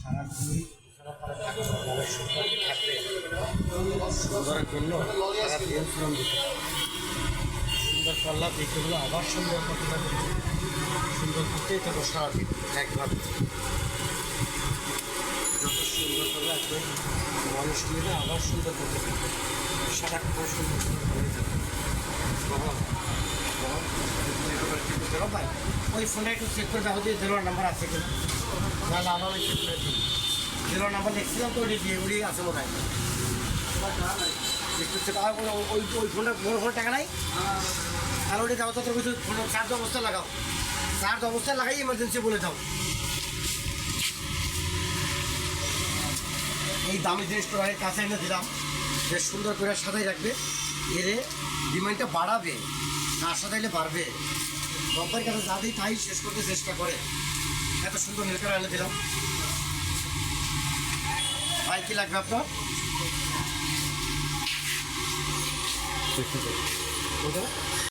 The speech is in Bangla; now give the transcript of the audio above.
সারা দুই। সুন্দর দেখতে হলো আবার সুন্দর করতে সুন্দর করতেই থাকো সারাদিন একভাবে যত সুন্দর একদম মানুষ মিলে আবার সুন্দর করতে থাকবে সারাক্ষণ সুন্দর সুন্দর করে থাকবে বাবা ভাই। ওই ফোনটা একটু চেক করে দেখো যে জিরো নাম্বার আছে কিনা। নাহলে আমার ওই চেক করে দিই জিরো নাম্বার দেখছিলাম তো ওই দিয়ে আছে মনে হয় ওই ওই ফোনটা নাই? ওটা তো তোর কিছু ফোন চার্জ লাগাও। চার্জ বলে এই দামি জিনিসটা কাছে এনে দিলাম। বেশ সুন্দর করে সাজাই রাখবে। এরে ডিমান্ডটা বাড়াবে। না সাজাইলে বাড়বে। রব্বার কাছে যা দিই তাই শেষ করতে চেষ্টা করে। এত সুন্দর নীলকার এনে দিলাম। ভাই কি লাগবে আপনার? ওটা